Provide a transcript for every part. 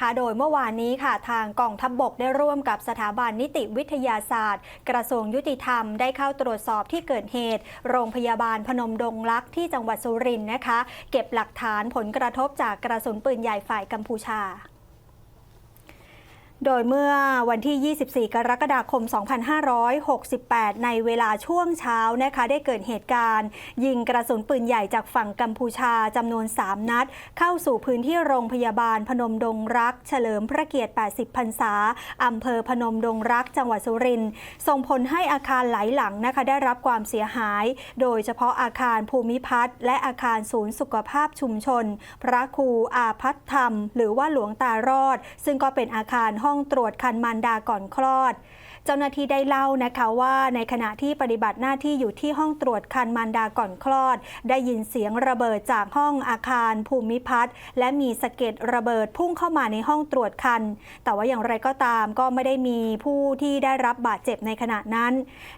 ค่ะโดยเมื่อวานนี้ค่ะทางกองทัพบบกได้ร่วมกับสถาบันนิติวิทยาศาสตร์ กระทรวงยุติธรรมได้เข้าตรวจสอบที่เกิดเหตุ โรงพยาบาลพนมดงรักที่จังหวัดสุรินทร์นะคะ เก็บหลักฐานผลกระทบจากกระสุนปืนใหญ่ฝ่ายกัมพูชา โดยเมื่อวันที่ 24 กรกฎาคม 2568 ในเวลาช่วงเช้านะคะได้เกิดเหตุการณ์ ยิงกระสุนปืนใหญ่จากฝั่งกัมพูชาจำนวน 3 นัด เข้าสู่พื้นที่โรงพยาบาลพนมดงรัก เฉลิมพระเกียรติ 80 พรรษาอำเภอพนมดงรัก จังหวัดสุรินทร์ส่งผลให้อาคารหลายหลังนะคะได้รับความเสียหาย โดยเฉพาะอาคารภูมิพัฒน์และอาคารศูนย์สุขภาพชุมชน พระครูอาพัฒธรรม หรือว่าหลวงตารอด ซึ่งก็เป็นอาคารห้องตรวจคันมารดาก่อนคลอด เจ้าหน้าที่ได้เล่านะคะว่าในขณะที่ปฏิบัติหน้าที่อยู่ที่ห้องตรวจคันมารดาก่อนคลอด ได้ยินเสียงระเบิดจากห้องอาคารภูมิพัฒน์และมีสะเก็ดระเบิดพุ่งเข้ามาในห้องตรวจคัน แต่ว่าอย่างไรก็ตามก็ไม่ได้มีผู้ที่ได้รับบาดเจ็บในขณะนั้น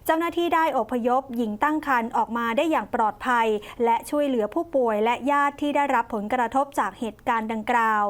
เจ้าหน้าที่ได้อพยพหญิงตั้งครรภ์ออกมาได้อย่างปลอดภัย และช่วยเหลือผู้ป่วยและญาติที่ได้รับผลกระทบจากเหตุการณ์ดังกล่าว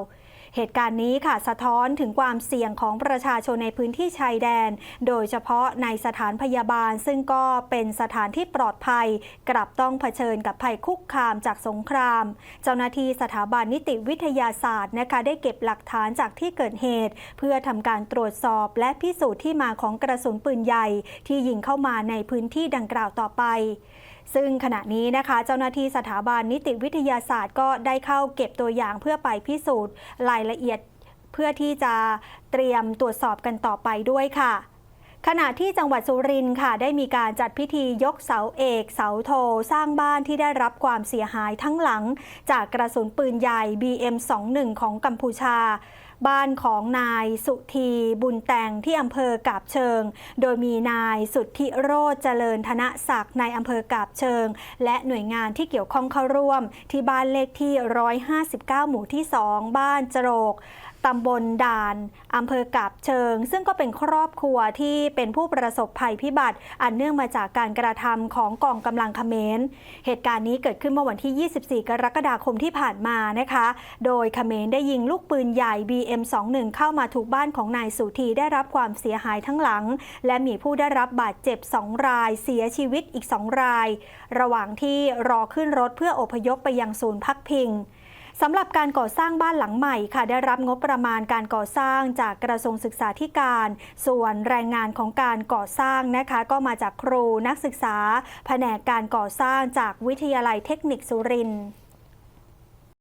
เหตุการณ์นี้ค่ะสะท้อนถึงความเสี่ยงของประชาชนในพื้นที่ชายแดน โดยเฉพาะในสถานพยาบาล ซึ่งก็เป็นสถานที่ปลอดภัย กลับต้องเผชิญกับภัยคุกคามจากสงคราม เจ้าหน้าที่สถาบันนิติวิทยาศาสตร์นะคะได้เก็บหลักฐานจากที่เกิดเหตุ เพื่อทำการตรวจสอบและพิสูจน์ที่มาของกระสุนปืนใหญ่ ที่ยิงเข้ามาในพื้นที่ดังกล่าวต่อไป ซึ่งขณะนี้นะคะ เจ้าหน้าที่สถาบันนิติวิทยาศาสตร์ก็ได้เข้าเก็บตัวอย่างเพื่อไปพิสูจน์รายละเอียดเพื่อที่จะเตรียมตรวจสอบกันต่อไปด้วยค่ะ ขณะที่จังหวัดสุรินทร์ค่ะ ได้มีการจัดพิธียกเสาเอกเสาโทสร้างบ้านที่ได้รับความเสียหายทั้งหลัง จากกระสุนปืนใหญ่ BM21 ของกัมพูชา บ้านของนายสุธีบุญแต่งที่อำเภอกาบเชิง โดยมีนายสุทธิโรจเจริญธนศักดิ์ในอำเภอกาบเชิง และหน่วยงานที่เกี่ยวข้องเข้าร่วม ที่บ้านเลขที่ 159 หมู่ที่ 2 บ้านจโรกตำบลด่านอำเภอกาบเชิง ซึ่งก็เป็นครอบครัวที่เป็นผู้ประสบภัยพิบัติ อันเนื่องมาจากการกระทำของกองกำลังเขมร เหตุการณ์นี้เกิดขึ้นเมื่อวันที่ 24 กรกฎาคมที่ผ่านมานะคะ โดยเขมรได้ยิงลูกปืนใหญ่ BM21 เข้ามาถูกบ้านของนายสุธีได้รับความเสียหายทั้งหลัง และมีผู้ได้รับบาดเจ็บ 2 ราย เสียชีวิตอีก 2 ราย ระหว่างที่รอขึ้นรถเพื่ออพยพไปยังศูนย์พักพิง สำหรับการก่อสร้างบ้านหลังใหม่ค่ะ ได้รับงบประมาณการก่อสร้างจากกระทรวงศึกษาธิการ ส่วนแรงงานของการก่อสร้างนะคะ ก็มาจากครูนักศึกษา แผนกการก่อสร้างจากวิทยาลัยเทคนิคสุรินทร์